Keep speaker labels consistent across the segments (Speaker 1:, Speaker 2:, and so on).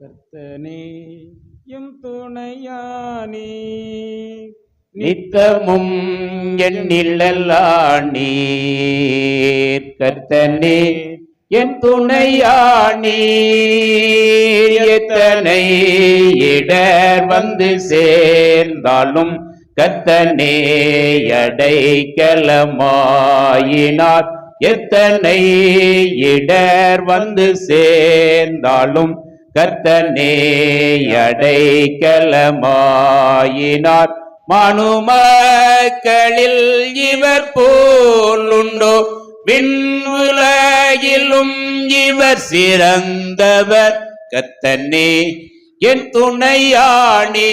Speaker 1: கர்த்தனேயும் துணையானி
Speaker 2: நித்தமும் எண்ணில்லல்லா நீர். கர்த்தனே என் துணையாணி எத்தனை இடர் வந்து சேர்ந்தாலும் கத்தனே அடைக்கலமாயினார் எத்தனை இடர் வந்து சேர்ந்தாலும் கர்த்தனே அடைக்கலமாயினார் மனுமக்களில் இவர் போலுண்டோ விண்வுலகிலும் இவர் சிறந்தவர். கத்தனே என் துணையாணி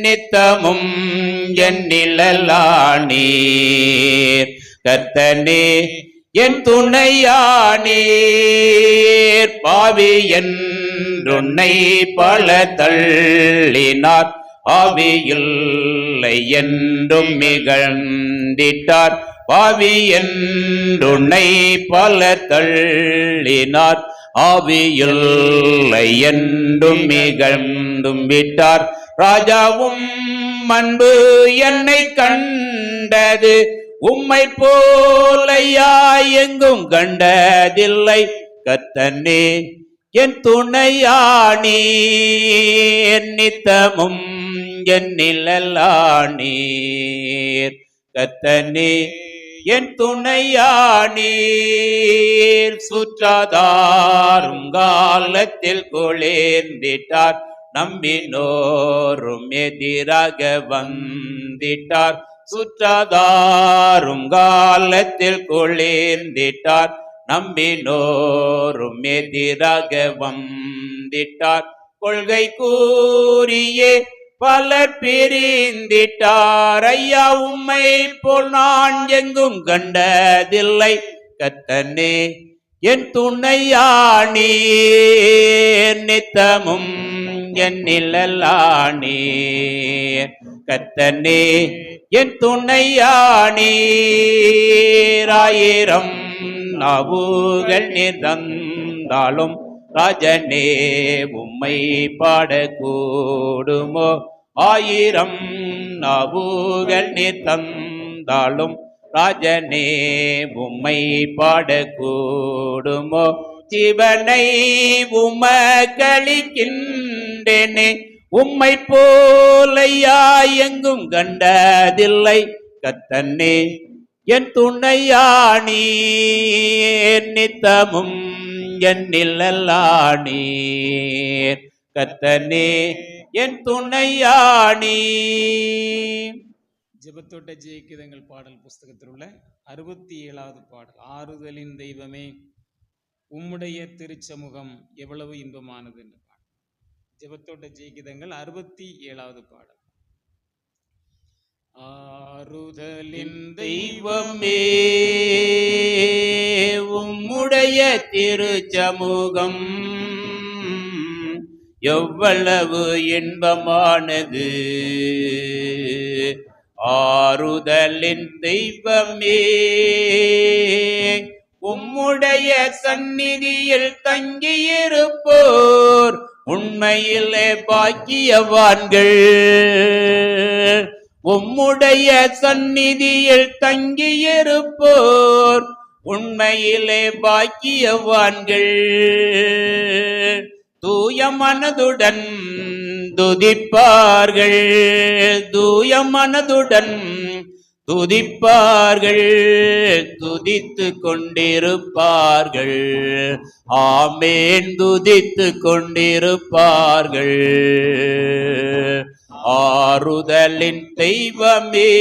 Speaker 2: நித்தமும் என் நிழலாணி. கத்தனே என் துணையானீர் பாவி என்றுன்னை பல தள்ளினார். ஆவியில்லை என்றும் மிகழ்ந்திட்டார் பாவி என்றுன்னை பல தள்ளினார். ஆவியில்லை என்றும் மிகழ்ந்தும் விட்டார். ராஜாவும் அன்பு என்னை கண்டது. உம்மை போலையா எங்கும் கண்டதில்லை. கத்தன்னே என் துணையாணி என் நித்தமும் என் கத்தனே என் துணையா நீர். சுற்றாதாரும் காலத்தில் குளிர்ந்திட்டார். நம்பினோரும் எதிராக வந்திட்டார். சுற்றாதாரும் காலத்தில் குளிர்ந்திட்டார். நம்பினோரும் எதிராக வந்திட்டார். கொள்கை கூறியே பலர் பிரிந்திட்டார். ஐயா உம்மை போல் நான் எங்கும் கண்டதில்லை. கத்தனே என் துணையாணி நித்தமும் என் நிழலானீர். கத்தனே என் துணையானீராயிரம் நாவுகள் தந்தாலும் ராஜனே உம்மை பாடக்கூடுமோ? ஆயிரம் நாவுகள் தந்தாலும் ராஜனே உம்மை பாடக்கூடுமோ? சிவனை உமக்களிக்கின்றேனே உம்மை போலையா எங்கும் கண்டதில்லை. கத்தன்னே என் துணையாணி நித்தமும் என் நிழலானீர் கத்தனே என் துணையாணி
Speaker 1: ஜெபத்தோட்ட ஜெயிக்குதங்கள் பாடல் புஸ்தகத்தில் உள்ள அறுபத்தி ஏழாவது பாடல். ஆறுதலின் தெய்வமே உம்முடைய திருச்சமூகம் எவ்வளவு இன்பமானது என்று. ஜபத்தோட்ட ஜெயிக்குதங்கள் அறுபத்தி ஏழாவது பாடல். ஆறுதலின் தெய்வமே
Speaker 2: தெய்வமே உம்முடைய திருச்சமூகம் எவ்வளவு இன்பமானது. ஆறுதலின் தெய்வமே உம்முடைய சந்நிதியில் தங்கியிருப்போர் உண்மையிலே பாக்கியவான்கள். உம்முடைய சந்நிதியில் தங்கியிருப்போர் உண்மையிலே பாக்கியவான்கள். தூய மனதுடன் துதிப்பார்கள். தூய மனதுடன் துதிப்பார்கள் துதித்து கொண்டிருப்பார்கள் ஆமேன் துதித்து கொண்டிருப்பார்கள் ஆறுதலின் தெய்வமே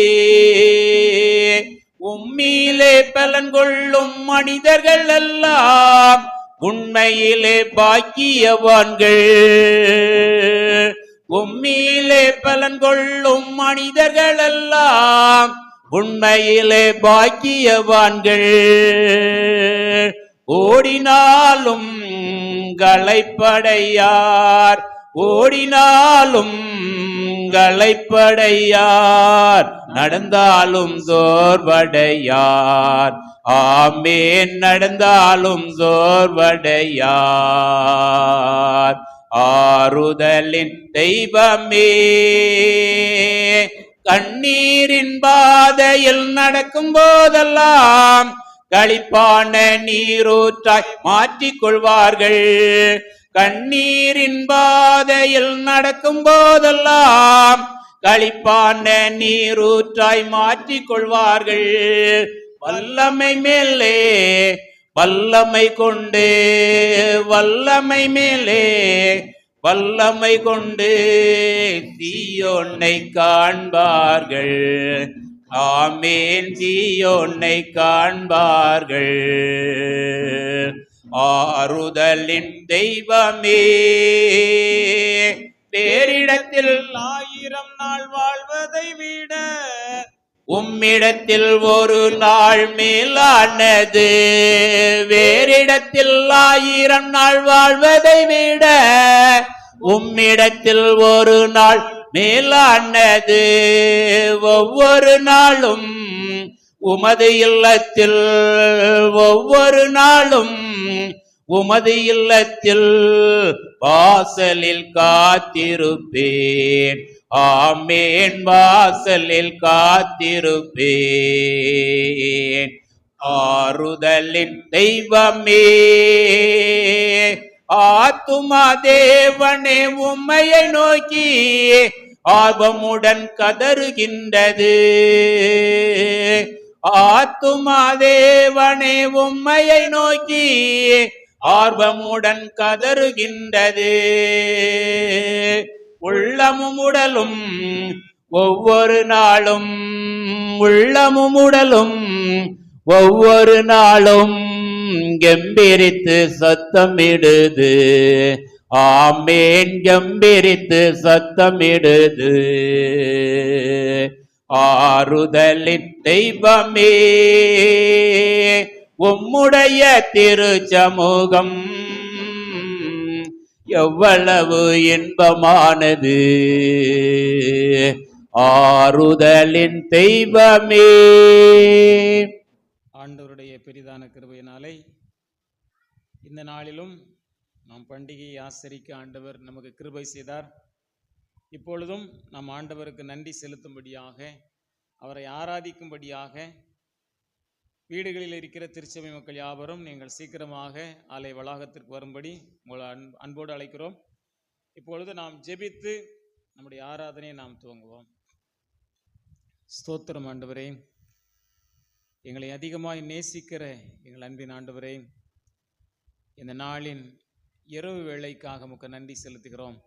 Speaker 2: உம்மியிலே பலன் கொள்ளும் மனிதர்கள் எல்லாம் உண்மையிலே பாக்கியவான்கள். உம்மியிலே பலன் கொள்ளும் மனிதர்கள் எல்லாம் உண்மையிலே பாக்கியவான்கள். ஓடினாலும் களைப்படையார். ஓடினாலும் களைப்படையார். நடந்தாலும் சோர்வடையார். ஆமேன் நடந்தாலும் சோர்வடையார். ஆறுதலின் தெய்வமே. கண்ணீரின் பாதையில் நடக்கும் போதெல்லாம் களிப்பான நீரூற்றாய் மாற்றிக் கொள்வார்கள் கண்ணீரின் பாதையில் நடக்கும் போதெல்லாம் களிப்பான நீரூற்றாய் மாற்றிக் கொள்வார்கள் வல்லமை மேலே வல்லமை கொண்டு வல்லமை மேலே வல்லமை கொண்டு தீயோன்னை காண்பார்கள். ஆமேன் தீயோன்னை காண்பார்கள். ஆறுதலின் தெய்வமே. பேரிடத்தில்
Speaker 1: ஆயிரம் நாள் வாழ்வதை விட
Speaker 2: உம்மிடத்தில் ஒரு நாள் மேலானது வேறிடத்தில் ஆயிரம் நாள் வாழ்வதை விட உம்மிடத்தில் ஒரு நாள் மேலானது. ஒவ்வொரு நாளும் உமது இல்லத்தில் ஒவ்வொரு நாளும் உமது இல்லத்தில் வாசலில் காத்திருப்பேன். ஆமேன் வாசலில் காத்திருப்பேன். ஆறுதலின் தெய்வமே ஆத்துமா தேவனே உம்மையை நோக்கி ஆர்வமுடன் கதறுகின்றது. ஆத்துமா தேவனே உம்மையை நோக்கி ஆர்வமுடன் கதறுகின்றது. உள்ளமும் உடலும் ஒவ்வொரு நாளும் உள்ளமும் உடலும் ஒவ்வொரு நாளும் கம்பீரித்து சத்தமிடுது ஆமேன் கம்பீரித்து சத்தமிடுது ஆறுதலின் தெய்வமே உம்முடைய திருச்சமூகம் எவ்வளவு இன்பமானது? ஆறுதலின் தெய்வமே.
Speaker 1: ஆண்டவருடைய பெரிதான கிருபையினாலே இந்த நாளிலும் நாம் பண்டிகையை ஆசரிக்க ஆண்டவர் நமக்கு கிருபை செய்தார். இப்பொழுதும் நாம் ஆண்டவருக்கு நன்றி செலுத்தும்படியாக அவரை ஆராதிக்கும்படியாக வீடுகளில் இருக்கிற திருச்சபை மக்கள் யாவரும் நீங்கள் சீக்கிரமாக ஆலை வளாகத்திற்கு வரும்படி உங்களை அன் அன்போடு அழைக்கிறோம். இப்பொழுது நாம் ஜெபித்து நம்முடைய ஆராதனையை நாம் துவங்குவோம். ஸ்தோத்திரம் ஆண்டவரே எங்களை அதிகமாக நேசிக்கிற எங்கள் அன்பின் ஆண்டவரே இந்த நாளின் இரவு வேளைக்காக உமக்கு நன்றி செலுத்துகிறோம்.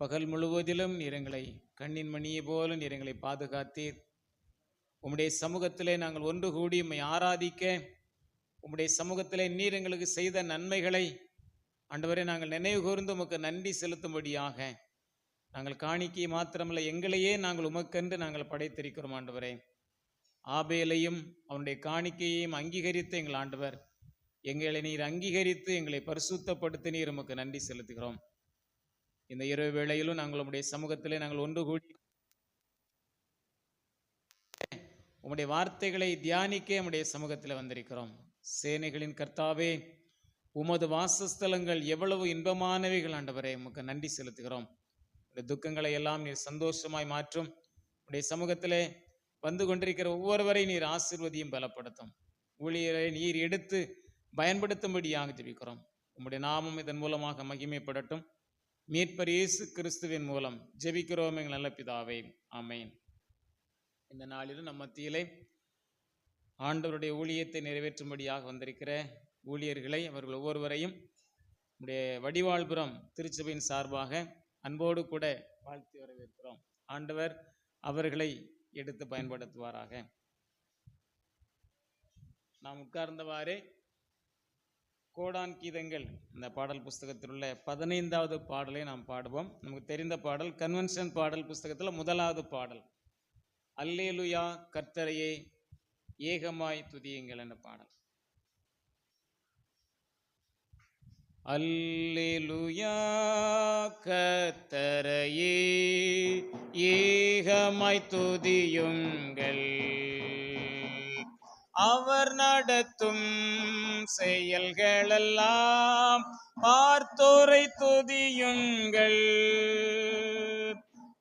Speaker 1: பகல் முழுவதிலும் நீர் எங்களை கண்ணின் மணியை போல நீர் எங்களை பாதுகாத்தீர். உம்முடைய சமூகத்திலே நாங்கள் ஒன்று கூடி உம்மை ஆராதிக்க உம்முடைய சமூகத்திலே நீர் எங்களுக்கு செய்த நன்மைகளை ஆண்டவரே நாங்கள் நினைவு கூர்ந்து உமக்கு நன்றி செலுத்தும்படியாக நாங்கள் காணிக்கை மாத்திரமல்ல எங்களையே நாங்கள் உமக்கென்று நாங்கள் படைத்திருக்கிறோம் ஆண்டவரே. ஆபேலையும் அவனுடைய காணிக்கையையும் அங்கீகரித்த எங்கள் ஆண்டவர் எங்களை நீர் அங்கீகரித்து எங்களை பரிசுத்தப்படுத்தி நீர் உமக்கு நன்றி செலுத்துகிறோம். இந்த இரவு வேளையிலும் நாங்கள் உம்முடைய சமூகத்திலே நாங்கள் ஒன்று கூடி உம்முடைய வார்த்தைகளை தியானிக்க உம்முடைய சமூகத்தில் வந்திருக்கிறோம். சேனைகளின் கர்த்தாவே உமது வாசஸ்தலங்கள் எவ்வளவு இன்பமானவைகள் ஆண்டவரே உமக்கு நன்றி செலுத்துகிறோம். இந்த துக்கங்களை எல்லாம் நீர் சந்தோஷமாய் மாற்றும். உடைய சமூகத்திலே வந்து கொண்டிருக்கிற ஒவ்வொருவரை நீர் ஆசிர்வதியும் பலப்படுத்தும். ஊழியரை நீர் எடுத்து பயன்படுத்தும்படியாக ஜெபிக்கிறோம். உம்முடைய நாமம் இதன் மூலமாக மகிமைப்படட்டும். மீட்பர் இயேசு கிறிஸ்துவின் மூலம் ஜெபிக்கிறோம் எங்கள் நல்ல பிதாவே. ஆமென். இந்த நாளிலும் நம் மத்தியிலே ஆண்டவருடைய ஊழியத்தை நிறைவேற்றும்படியாக வந்திருக்கிற ஊழியர்களை அவர்கள் ஒவ்வொருவரையும் நம்முடைய வடிவாள்புரம் திருச்சபையின் சார்பாக அன்போடு கூட வாழ்த்தி வரவேற்கிறோம். ஆண்டவர் அவர்களை எடுத்து பயன்படுத்துவாராக. நாம் உட்கார்ந்தவாறே கோடான் கீதங்கள் இந்த பாடல் புஸ்தகத்தில் உள்ள பதினைந்தாவது பாடலை நாம் பாடுவோம். நமக்கு தெரிந்த பாடல் கன்வென்ஷன் பாடல் புஸ்தகத்தில் முதலாவது பாடல். அல்லேலுயா கர்த்தரையே ஏகமாய் துதியுங்கள் என்ற பாடல். அல்லேலுயா கர்த்தரையே ஏகமாய் துதியுங்கள். அவர் நடத்தும் செயல்களெல்லாம் பார்த்தோரை துதியுங்கள்.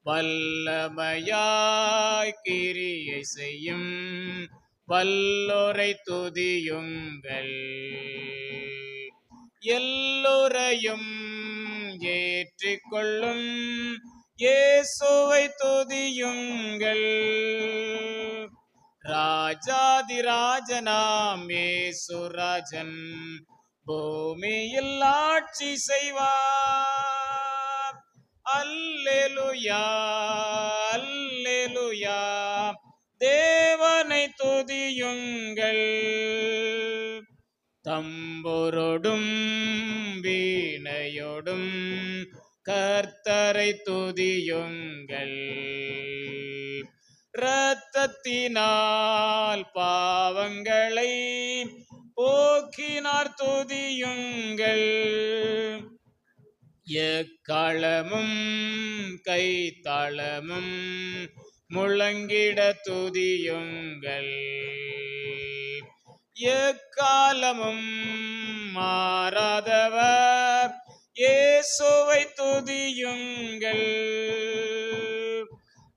Speaker 1: வல்லமையாய் கிரியை செய்யும் வல்லோரை துதியுங்கள். எல்லோரையும் ஏற்றிக்கொள்ளும் இயேசுவை துதியுங்கள். ராஜாதிராஜனாம் ஏசுராஜன் பூமியில் ஆட்சி செய்வார். அல்லேலுயா அல்லேலுயா. தேவனை துதியுங்கள். தம்பொரோடும் வீணையொடும் கர்த்தரை துதியுங்கள். இரத்தத்தினால் பாவங்களை போக்கினார் துதியுங்கள். எக்களமும் கைத்தாளமும் முழங்கிட துதியுங்கள். எக்காலமும் மாறாதவர் இயேசுவை துதியுங்கள்.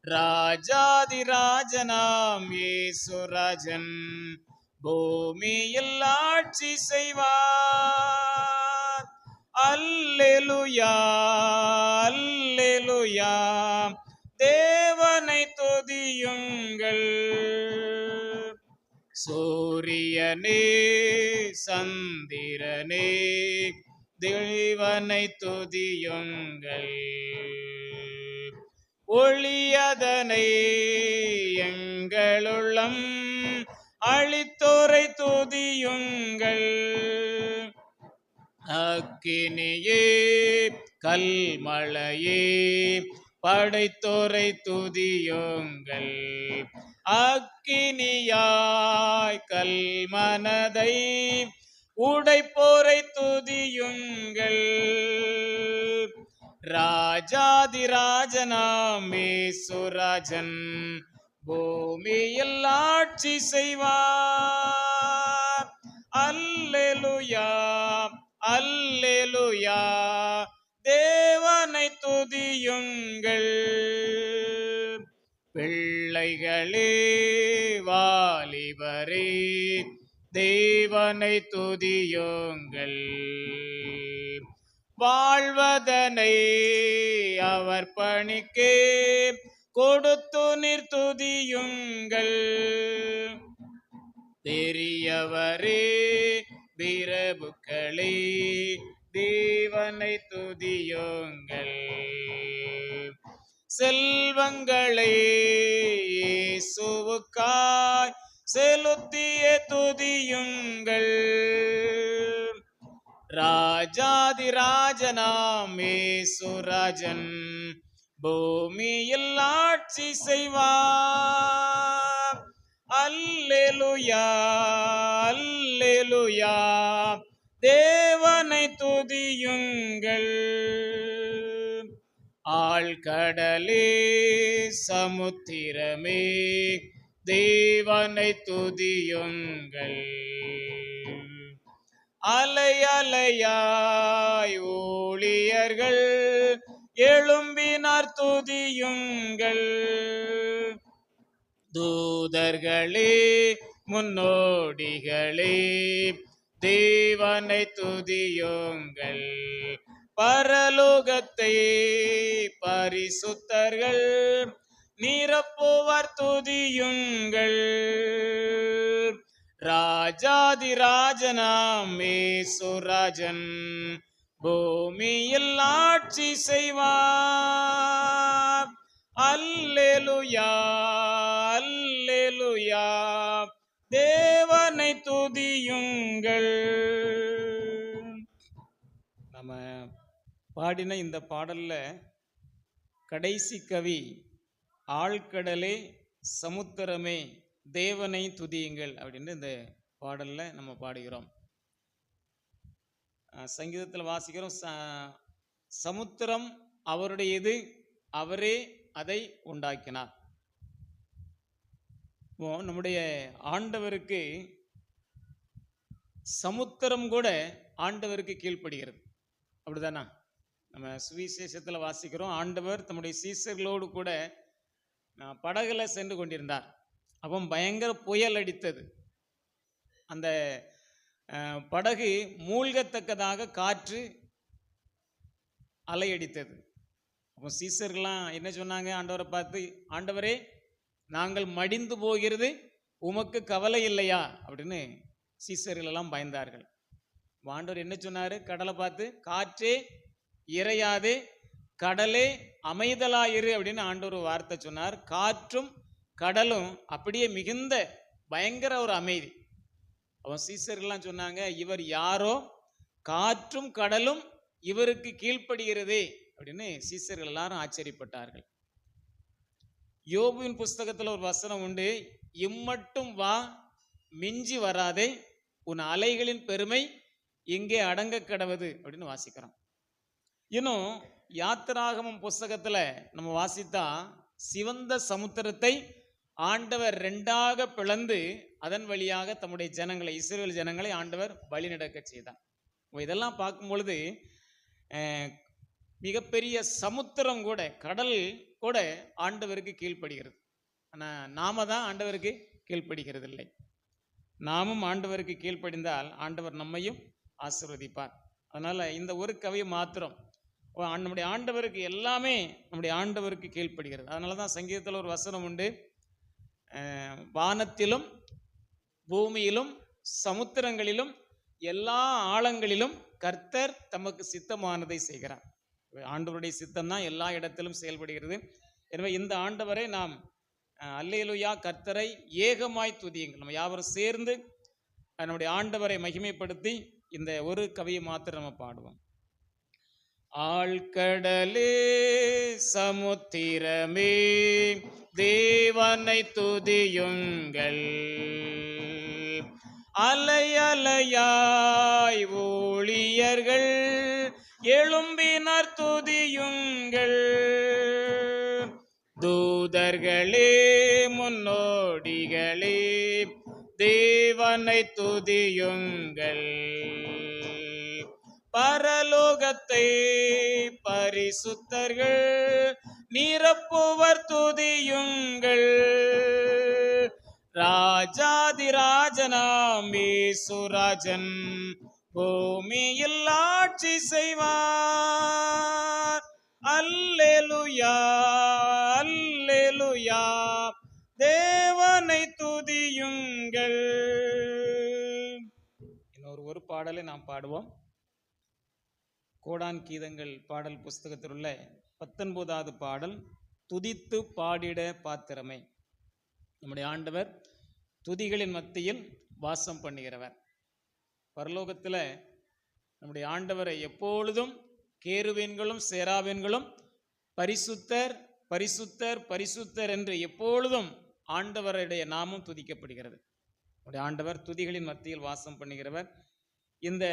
Speaker 1: ராஜாதி ராஜாதிராஜனாம் இயேசுராஜன் பூமியில் ஆட்சி செய்வார். அல்லேலுயா அல்லேலுயா. தேவனை துதியுங்கள். சூரியனே சந்திரனே தேவனை துதியுங்கள். ஒளியதனை எங்களுள்ளம் அழித்தோரை துதியுங்கள். அக்கினியே கல்மழையே படைத்தோரை துதியுங்கள். அக்கினியாய் கல்மனதை உடைப்போரை துதியுங்கள். ராஜாதிராஜனாம் சுராஜன் பூமியில் ஆட்சி செய்வார். அல்லெலுயா. அல்லேலுயா. தேவனை துதியுங்கள். பிள்ளைகளே வாலிபரே தேவனை துதியுங்கள். வாழ்வதனை அவர் பணிக்கே கொடுத்து நீர் துதியுங்கள். பெரியவரே பிரபுக்களே தேவனை துதியோங்கள். செல்வங்களே சுவுக்காய் செலுத்திய துதியுங்கள். ராஜாதிராஜனாம் சுராஜன் பூமியில் ஆட்சி செய்வார். அல்லேலுயா. அலேலுயா தேவனை துதியுங்கள். ஆழ்கடலே சமுத்திரமே தேவனை துதியுங்கள். அலை ஊழியர்கள் எழும்பினார் துதியுங்கள். தூதர்களே முன்னோடிகளே தேவனை துதியுங்கள். பரலோகத்தை பரிசுத்தர்கள் நிரப்புவர் துதியுங்கள். ராஜாதிராஜனாம் சுராஜன் பூமியில் ஆட்சி செய்வார். அல்லேலுயா அல்லேலுயா. அவனை துதியுங்கள். நம்ம பாடின இந்த பாடல்ல கடைசி கவி ஆழ்கடலே சமுத்திரமே தேவனை துதியுங்கள் அப்படின்னு இந்த பாடல்ல நம்ம பாடுகிறோம். சங்கீதத்தில் வாசிக்கிறோம் ச- சமுத்திரம் அவருடையது அவரே அதை உண்டாக்கினார். நம்முடைய ஆண்டவருக்கு சமுத்திரம் கூட ஆண்டவருக்கு கீழ்ப்படுகிறது. அப்படிதானா? நம்ம சுவிசேஷத்தில் வாசிக்கிறோம் ஆண்டவர் தம்முடைய சீசர்களோடு கூட படகுல சென்று கொண்டிருந்தார். அப்போ பயங்கர புயல் அடித்தது. அந்த படகு மூழ்கத்தக்கதாக காற்று அலையடித்தது அப்போ சீசர்கள்லாம் என்ன சொன்னாங்க? ஆண்டவரை பார்த்து ஆண்டவரே நாங்கள் மடிந்து போகிறது உமக்கு கவலை இல்லையா? அப்படின்னு சீசர்கள் எல்லாம் பயந்தார்கள். வாண்டவர் என்ன சொன்னார்? கடலை பார்த்து காற்றே இறையாதே கடலே அமைதலாயிரு அப்படின்னு ஆண்டவர் வார்த்தை சொன்னார். காற்றும் கடலும் அப்படியே மிகுந்த பயங்கர ஒரு அமைதி. அவன் சீசர்கள்லாம் சொன்னாங்க இவர் யாரோ? காற்றும் கடலும் இவருக்கு கீழ்ப்படுகிறதே அப்படின்னு சீசர்கள் எல்லாரும் ஆச்சரியப்பட்டார்கள். யோபுவின் புஸ்தகத்தில் ஒரு வசனம் உண்டு இம்மட்டும் வா மிஞ்சி வராதே உன் அலைகளின் பெருமை எங்கே அடங்க கிடவது அப்படின்னு வாசிக்கிறோம். இன்னும் யாத்திராகமம் புஸ்தகத்தில் நம்ம வாசித்தா சிவந்த சமுத்திரத்தை ஆண்டவர் ரெண்டாக பிளந்து அதன் வழியாக தம்முடைய ஜனங்களை இஸ்ரேல் ஜனங்களை ஆண்டவர் வழிநடக்க செய்தார். இதெல்லாம் பார்க்கும் பொழுது மிகப்பெரிய சமுத்திரம் கூட கடல் கூட ஆண்டவருக்கு கீழ்ப்படுகிறது. ஆனால் நாம தான் ஆண்டவருக்கு கீழ்ப்படுகிறது இல்லை நாமும் ஆண்டவருக்கு கீழ்ப்படிந்தால் ஆண்டவர் நம்மையும் ஆசிர்வதிப்பார். அதனால் இந்த ஒரு கவி மாத்திரம் நம்முடைய ஆண்டவருக்கு எல்லாமே நம்முடைய ஆண்டவருக்கு கீழ்ப்படுகிறது. அதனால தான் சங்கீதத்தில் ஒரு வசனம் உண்டு. வானத்திலும் பூமியிலும் சமுத்திரங்களிலும் எல்லா ஆழங்களிலும் கர்த்தர் தமக்கு சித்தமானதை செய்கிறார். ஆண்டவருடைய சித்தம் தான் எல்லா இடத்திலும் செயல்படுகிறது. எனவே இந்த ஆண்டவரை நாம் அல்லேலுயா கர்த்தரை ஏகமாய் துதியுங்கள். நம்ம யாவரும் சேர்ந்து நம்முடைய ஆண்டவரை மகிமைப்படுத்தி இந்த ஒரு கவியை மாத்திரம் நம்ம பாடுவோம். ஆழ்கடலே சமுத்திரமே தேவனை துதியுங்கள். அலையலையாய் ஊழியர்கள் எழும்பினர் துதியுங்கள். தூதர்களே முன்னோடிகளே தேவனை துதியுங்கள். பரலோகத்தை பரிசுத்தர்கள் நிரப்புவர் துதியுங்கள். ராஜாதிராஜனாம் சுராஜன் பூமியில் ஆட்சி செய்வார். அல்லேலுயா அல்லேலுயா. தேவனை துதியுங்கள். இன்னொரு ஒரு பாடலை நாம் பாடுவோம். கோடான் கீதங்கள் பாடல் புஸ்தகத்தில் உள்ள பத்தொன்பதாவது பாடல் துதித்து பாடிட பாத்திரமே. நம்முடைய ஆண்டவர் துதிகளின் மத்தியில் வாசம் பண்ணுகிறவர். பரலோகத்தில் நம்முடைய ஆண்டவரை எப்பொழுதும் கேருவேன்களும் சேராவேன்களும் பரிசுத்தர் பரிசுத்தர் பரிசுத்தர் என்று எப்பொழுதும் ஆண்டவருடைய நாமும் துதிக்கப்படுகிறது. நம்முடைய ஆண்டவர் துதிகளின் மத்தியில் வாசம் பண்ணுகிறவர். இந்த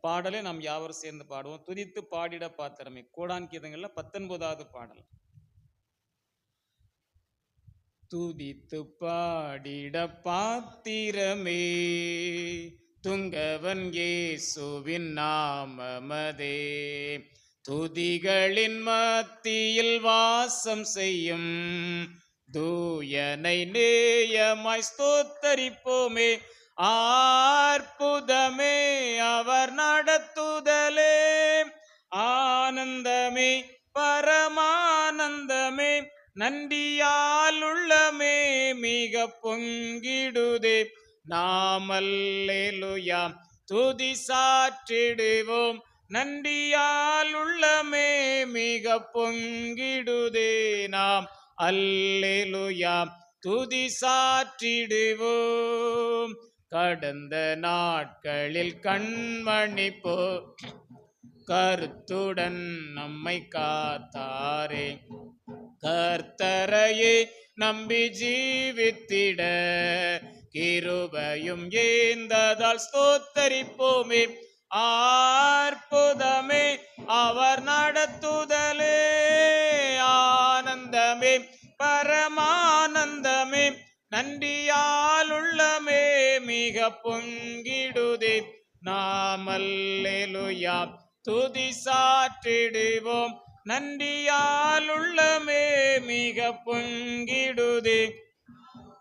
Speaker 1: பாடலை நாம் யாவரும் சேர்ந்து பாடுவோம். துதித்து பாடிட பாத்திரமே. கோடான் கீதங்களில் பத்தொன்பதாவது பாடல். துதித்து பாடிட பாத்திரமே. துங்கவன் இயேசுவின் நாமமதே. துதிகளின் மத்தியில் வாசம் செய்யும் தூயனை நேயமாய் ஸ்தோத்தரிப்போமே. ஆர்ப்புதமே அவர் நடத்துதலே. ஆனந்தமே பரமானந்தமே நன்றியால் உள்ளமே மிக பொங்கிடுதே. நாமல்லேலுயாம் துதி சாற்றிடுவோம். நன்றியால் உள்ளமே மிக பொங்கிடுதே நாம். அல்லேலுயாம் துதி சாற்றிடுவோம். கடந்த நாட்களில் கண்மணி போ கருத்துடன் நம்மை காத்தாரே. கர்த்தரையே நம்பி ஜீவித்திட. கிருபையும் ஏந்ததால் ஸ்தோத்தரிப்போமே. ஆர்ப்புதமே அவர் நடத்துதலே. ஆனந்தமே பரமானந்தமே நன்றியால் உள்ளமே மிக பொங்கிடுதே. நாமல்லேலுயா துதி சாற்றிடுவோம். நன்றியால் உள்ளமே மிக பொங்கிடுதே.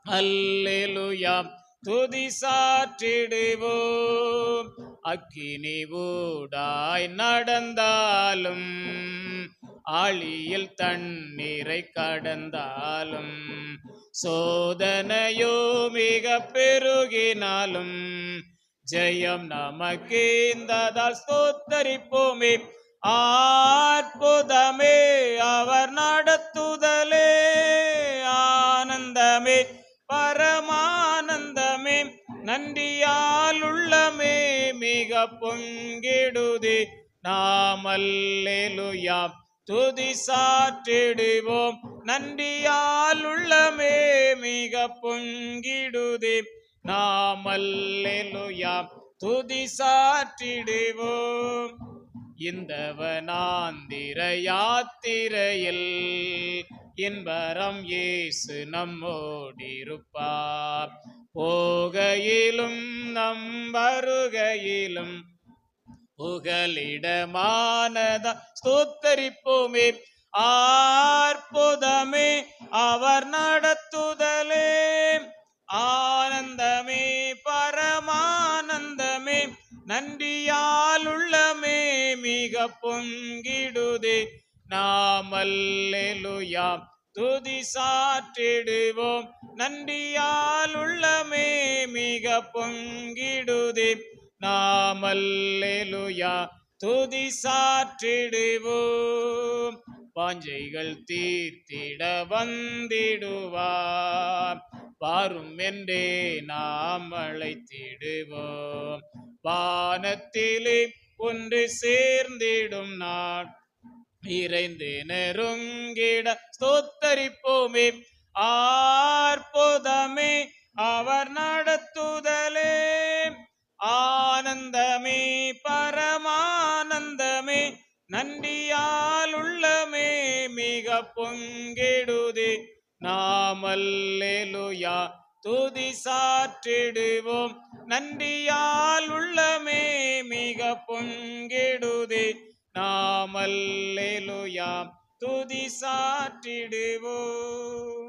Speaker 1: அல்லேலுயா. துதி சாற்றிடுவோம். அக்கினி ஊடாய் நடந்தாலும் ஆழியில் தண்ணீரை கடந்தாலும் சோதனையோ மிக பெருகினாலும் ஜெயம் நமக்கு இந்ததால் ஸ்தோத்தரிப்போமே. ஆற்புதமே அவர் நடத்த நன்றியால் உள்ளமே மிக பொங்கிடுதே. நாமல்லேலுயாம் துதி சாற்றிடுவோம். நன்றியால் உள்ளமே மிக பொங்கிடுதே. நாமல்லேலுயாம் துதி சாற்றிடுவோம். இந்தவனாந்திர யாத்திரையில் இன்பரம் இயேசு நம்மோடிருப்பார். போகையிலும் நம் வருகையிலும் புகலிடமானத ஸ்தோத்தரிப்போமே. ஆர்ப்புதமே அவர் நடத்துதலே. ஆனந்தமே பரமானந்தமே நன்றியால் உள்ளமே மிக பொங்கிடுதே. நாமல்லேலுயா துதி சாற்றிடுவோம். நன்றியால் உள்ளமே மிக பொங்கிடுதே. நாமல்லேலுயா துதி சாற்றிடுவோம். பாஞ்சைகள் தீர்த்திட வந்திடுவார். பாரும் என்றே நாம் அழைத்திடுவோம். வானத்திலே ஒன்று சேர்ந்திடும் நாள். இறைந்து நெருங்கிட ஸ்தோத்தரிப்போமே. ஆர்புதமே அவர் நடத்துதலே. ஆனந்தமே பரமானந்தமே நன்றியால் உள்ளமே மிக பொங்கிடுதே. நாமல்லேலுயா துதி சாற்றிடுவோம். நன்றியால் உள்ளமே மிக பொங்கிடுதே. நாமல்லேலுயா துதி சாற்றிடுவோம்.